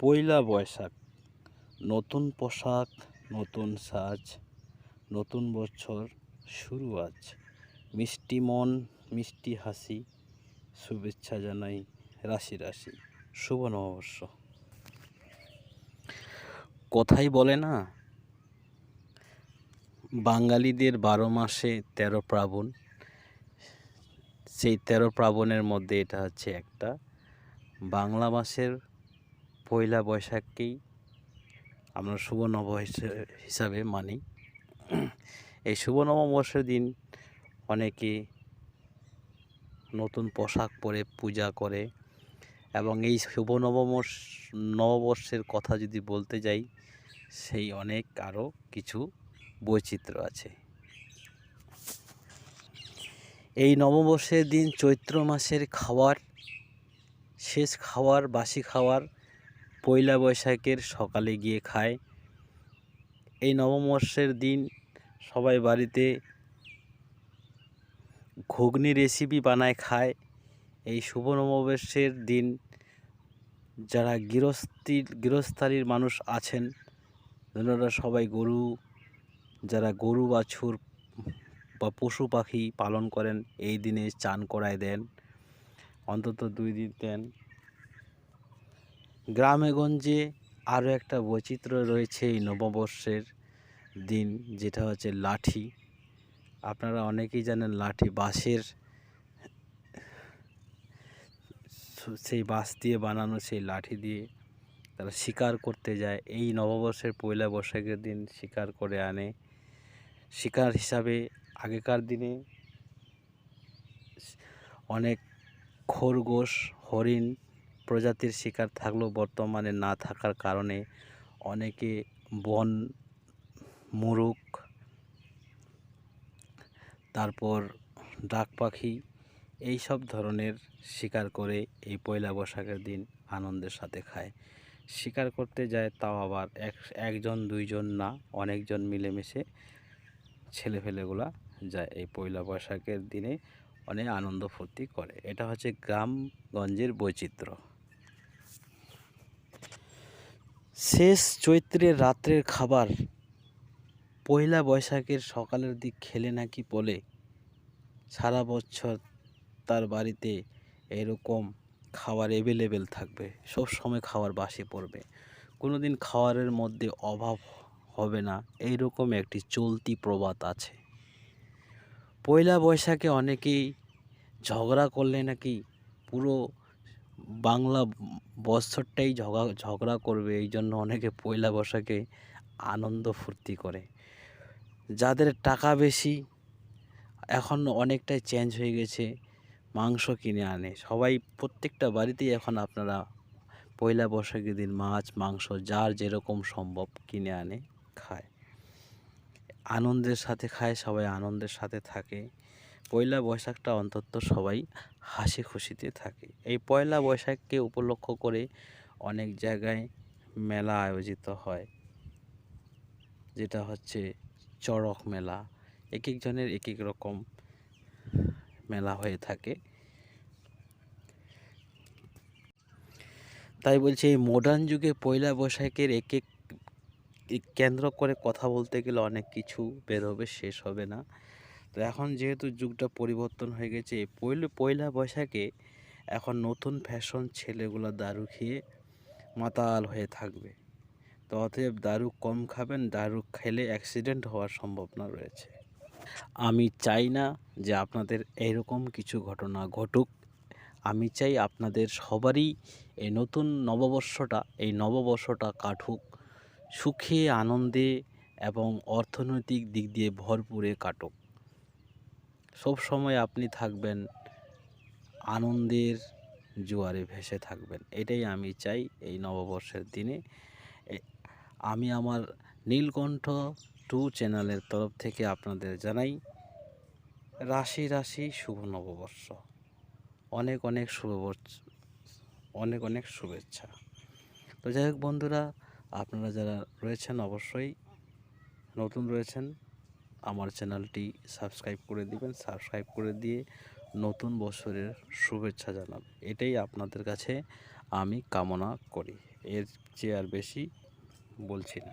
পয়লা বৈশাখ, নতুন পোশাক, নতুন সাজ, নতুন বছর শুরু আজ। মিষ্টি মন, মিষ্টি হাসি, শুভেচ্ছা জানাই রাশি রাশি। শুভ নববর্ষ। কথাই বলে না, বাঙালিদের বারো মাসে তেরো প্রাবণ। সেই তেরো প্রাবণের মধ্যে এটা হচ্ছে একটা। বাংলা মাসের পয়লা বৈশাখকেই আমরা শুভ নব হিসাবে মানি। এই শুভ নববর্ষের দিন অনেকে নতুন পোশাক পরে পূজা করে এবং এই শুভ নববর্ষ, নববর্ষের কথা যদি বলতে যাই, সেই অনেক আরও কিছু বৈচিত্র্য আছে। এই নববর্ষের দিন চৈত্র মাসের খাওয়ার, শেষ খাওয়ার, বাসি খাওয়ার পয়লা বৈশাখের সকালে গিয়ে খায়। এই নববর্ষের দিন সবাই বাড়িতে ঘুগনি রেসিপি বানায় খায়। এই শুভ নববর্ষের দিন যারা গৃহস্থী, গৃহস্থালির মানুষ আছেন ওনারা সবাই গরু, যারা গরু, বাছুর বা পশু পাখি পালন করেন, এই দিনে চান করায় দেন। অন্তত দুই দিন দেন। গ্রামে গঞ্জে আরও একটা বৈচিত্র্য রয়েছে এই নববর্ষের দিন, যেটা হচ্ছে লাঠি। আপনারা অনেকেই জানেন লাঠি বাঁশের সেই বাঁশ দিয়ে বানানো, সেই লাঠি দিয়ে তারা শিকার করতে যায়। এই নববর্ষের পয়লা বৈশাখের দিন শিকার করে আনে। শিকার হিসাবে আগেকার দিনে অনেক খরগোশ, হরিণ প্রজাতির শিকার থাকলেও বর্তমানে না থাকার কারণে অনেকে বন মুরুক তারপর ডাক পাখি এই সব ধরনের শিকার করে এই পয়লা বৈশাখের দিন আনন্দের সাথে খায়। শিকার করতে যায় তাও আবার এক, একজন, দুইজন না, অনেকজন মিলেমিশে ছেলেফেলেগুলা যায় এই পয়লা বৈশাখের দিনে অনেক আনন্দ ফুর্তি করে। এটা হচ্ছে গ্রামগঞ্জের বৈচিত্র্য। শেষ চৈত্রের রাত্রের খাবার। পয়লা বৈশাখের সকালের দিক খেলে নাকি বলে, সারা বছর তার বাড়িতে এরকম খাবার অ্যাভেলেবেল থাকবে, সব সময় খাবার বাসি পড়বে। কোনো দিন খাবারের মধ্যে অভাব হবে না, এইরকম একটি চলতি প্রবাদ আছে। পয়লা বৈশাখে অনেকেই ঝগড়া করলে নাকি পুরো বাংলা বৎসরটাই ঝগড়া ঝগড়া করবে, এই জন্য অনেকে পয়লা বৈশাখে আনন্দ ফুর্তি করে। যাদের টাকা বেশি, এখন অনেকটাই চেঞ্জ হয়ে গেছে, মাংস কিনে আনে। সবাই প্রত্যেকটা বাড়িতেই এখন আপনারা পয়লা বৈশাখের দিন মাছ, মাংস, যার যেরকম সম্ভব কিনে আনে, খায়। আনন্দের সাথে খায়, সবাই আনন্দের সাথে থাকে। পয়লা বৈশাখটা অন্তত সবাই হাসি খুশিতে থাকে। এই পয়লা বৈশাখকে উপলক্ষ করে অনেক জায়গায় মেলা আয়োজিত হয়। যেটা হচ্ছে চড়ক মেলা। এক একজনের এক এক রকম মেলা হয়ে থাকে। তাই বলছি এই মডার্ন যুগে পয়লা বৈশাখের এক এক কেন্দ্র করে কথা বলতে গেলে অনেক কিছু বের হবে, শেষ হবে না। তো এখন যেহেতু যুগটা পরিবর্তন হয়ে গেছে এই পয়লা বৈশাখে এখন নতুন ফ্যাশন ছেলেগুলো দারু খেয়ে মাতাল হয়ে থাকবে। তো অতএব দারু কম খাবেন, দারু খেলে অ্যাক্সিডেন্ট হওয়ার সম্ভাবনা রয়েছে। আমি চাই না যে আপনাদের এইরকম কিছু ঘটনা ঘটুক। আমি চাই আপনাদের সবারই এই নতুন নববর্ষটা, এই নববর্ষটা কাটুক। সুখে, আনন্দে এবং অর্থনৈতিক দিক দিয়ে ভরপুরে কাটুক। সব সময় আপনি থাকবেন আনন্দের জোয়ারে ভেসে থাকবেন। এটাই আমি চাই এই নববর্ষের দিনে। আমি আমার নীলকণ্ঠ টু চ্যানেলের তরফ থেকে আপনাদের জানাই রাশি রাশি শুভ নববর্ষ। অনেক অনেক শুভ অনেক অনেক শুভেচ্ছা। তো যাই হোক বন্ধুরা, আপনারা যারা রয়েছেন অবশ্যই নতুন রয়েছেন আমার চ্যানেলটি সাবস্ক্রাইব করে দিবেন, সাবস্ক্রাইব করে দিয়ে নতুন বছরের শুভেচ্ছা জানাবেন এটাই আপনাদের কাছে আমি কামনা করি। এর চেয়ে আর বেশি বলছি না।